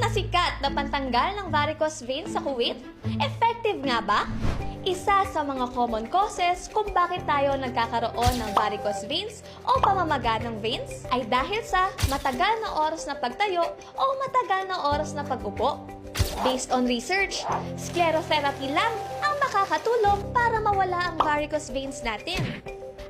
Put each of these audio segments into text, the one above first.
na sikat na pantanggal ng varicose veins sa Kuwait? Effective nga ba? Isa sa mga common causes kung bakit tayo nagkakaroon ng varicose veins o pamamaga ng veins ay dahil sa matagal na oras na pagtayo o matagal na oras na pag-upo. Based on research, sclerotherapy lang ang makakatulong para mawala ang varicose veins natin.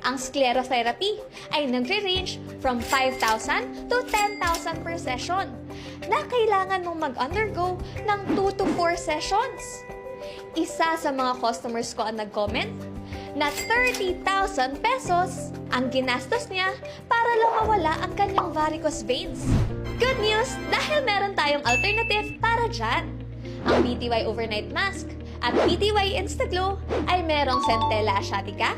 Ang sclerotherapy ay nagre-range from 5,000 to 10,000 per session na kailangan mong mag-undergo ng 2 to 4 sessions. Isa sa mga customers ko ang nag-comment na 30,000 pesos ang ginastos niya para lang mawala ang kanyang varicose veins. Good news dahil meron tayong alternative para dyan. Ang BTY Overnight Mask at BTY Instaglow ay merong Centella asiatica,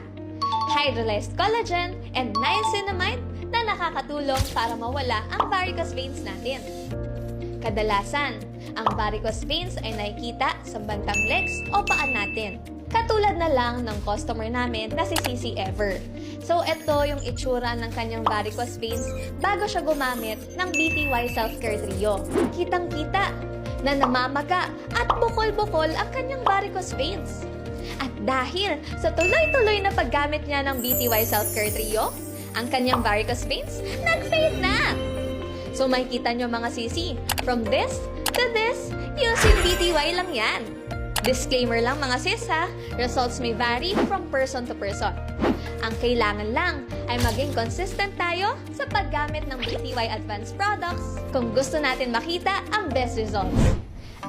hydrolyzed collagen, and niacinamide na nakakatulong para mawala ang varicose veins natin. Kadalasan, ang varicose veins ay nakikita sa bantang legs o paan natin. Katulad na lang ng customer namin na si Sisi Ever. So, ito yung itsura ng kanyang varicose veins bago siya gumamit ng BTY Self-Care Trio. Kitang-kita na namamaga at bukol-bukol ang kanyang varicose veins. At dahil sa tuloy-tuloy na paggamit niya ng BTY Self-Care Trio, ang kanyang varicose veins nag-fade na! So makikita nyo mga sisi, from this to this, using BTY lang yan. Disclaimer lang mga sis ha, results may vary from person to person. Ang kailangan lang ay maging consistent tayo sa paggamit ng BTY Advanced Products kung gusto natin makita ang best results.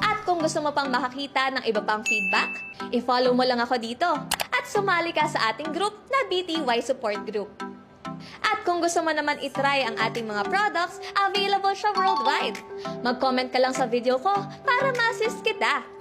At kung gusto mo pang makakita ng iba pang feedback, i-follow mo lang ako dito at sumali ka sa ating group na BTY Support Group. Kung gusto mo naman itry ang ating mga products, available siya worldwide. Mag-comment ka lang sa video ko para ma-assist kita.